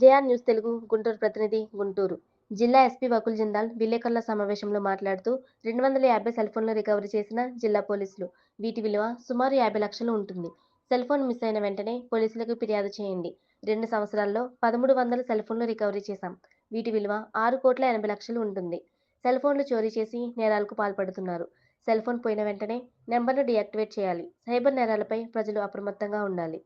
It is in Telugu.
జేఆర్ న్యూస్ తెలుగు గుంటూరు ప్రతినిధి గుంటూరు. జిల్లా ఎస్పీ వకుల్ జిందాల్ విలేకరుల సమావేశంలో మాట్లాడుతూ రెండు వందల యాభై సెల్ ఫోన్లు రికవరీ చేసిన జిల్లా పోలీసులు. వీటి విలువ సుమారు యాభై లక్షలు ఉంటుంది. సెల్ ఫోన్ మిస్ అయిన వెంటనే పోలీసులకు ఫిర్యాదు చేయండి. రెండు సంవత్సరాల్లో పదమూడు వందల సెల్ ఫోన్లు రికవరీ చేశాం. వీటి విలువ ఆరు కోట్ల ఎనభై లక్షలు ఉంటుంది. సెల్ ఫోన్లు చోరీ చేసి నేరాలకు పాల్పడుతున్నారు. సెల్ ఫోన్ పోయిన వెంటనే నెంబర్ను డియాక్టివేట్ చేయాలి. సైబర్ నేరాలపై ప్రజలు అప్రమత్తంగా ఉండాలి.